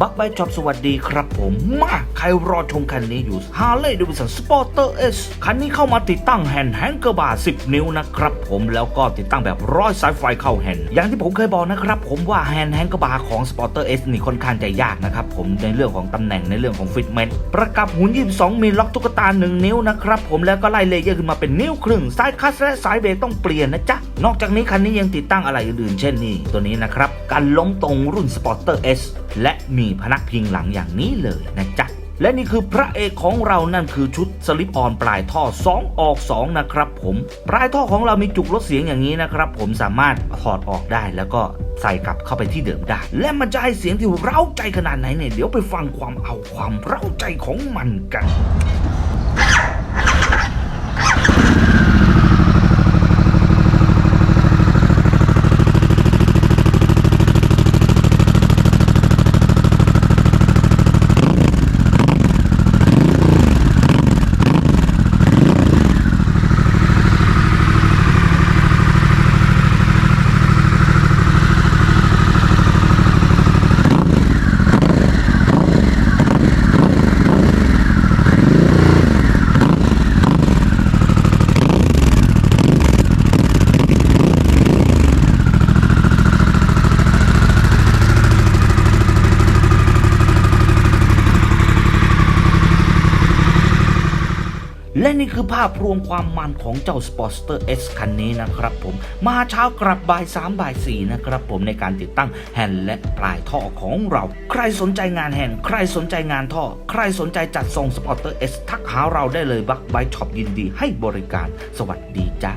Bye. บักไบจ็อบสวัสดีครับผมมาใครรอชมคันนี้อยู่ Harley Davidson Sporter S คันนี้เข้ามาติดตั้งแฮนด์แฮงเกอร์บาร์10 นิ้วนะครับผมแล้วก็ติดตั้งแบบร้อยสายไฟเข้าแฮนด์อย่างที่ผมเคยบอกนะครับผมว่าแฮนด์แฮงเกอร์บาร์ของ Sporter S นี่ค่อนข้างจะยากนะครับผมในเรื่องของตำแหน่งในเรื่องของฟิตเมนต์ประกับหุ่น22มิลล็อกตุ๊กตา1นิ้วนะครับผมแล้วก็ไล่เลเยอร์ขึ้นมาเป็นนิ้วครึ่งสายคัสและสายเบรกต้องเปลี่ยนนะจ๊ะนอกจากนี้คันนี้ยังติดตั้งอะไรอื่นๆเช่นนี่ตัวนี้นะครับการล้มตรงรุ่น Sporter S และมีพนักพิงหลังอย่างนี้เลยนะจ๊ะและนี่คือพระเอกของเรานั่นคือชุดสลิปออนปลายท่อ 2 ออก 2 นะครับผมปลายท่อของเรามีจุกลดเสียงอย่างนี้นะครับผมสามารถถอดออกได้แล้วก็ใส่กลับเข้าไปที่เดิมได้ และมันจะให้เสียงที่เร้าใจขนาดไหนเนี่ยเดี๋ยวไปฟังความเอาความเร้าใจของมันกัน และนี่คือภาพรวมความมันของเจ้า Sportster S คันนี้นะครับผม มาเช้ากลับบ่าย3บ่าย4นะครับผมในการติดตั้งแฮนด์และปลายท่อของเรา ใครสนใจงานแฮนด์ใครสนใจงานท่อ ใครสนใจจัดส่ง Sportster S ทักหาเราได้เลยบักไบช็อปยินดีให้บริการ สวัสดีจ้า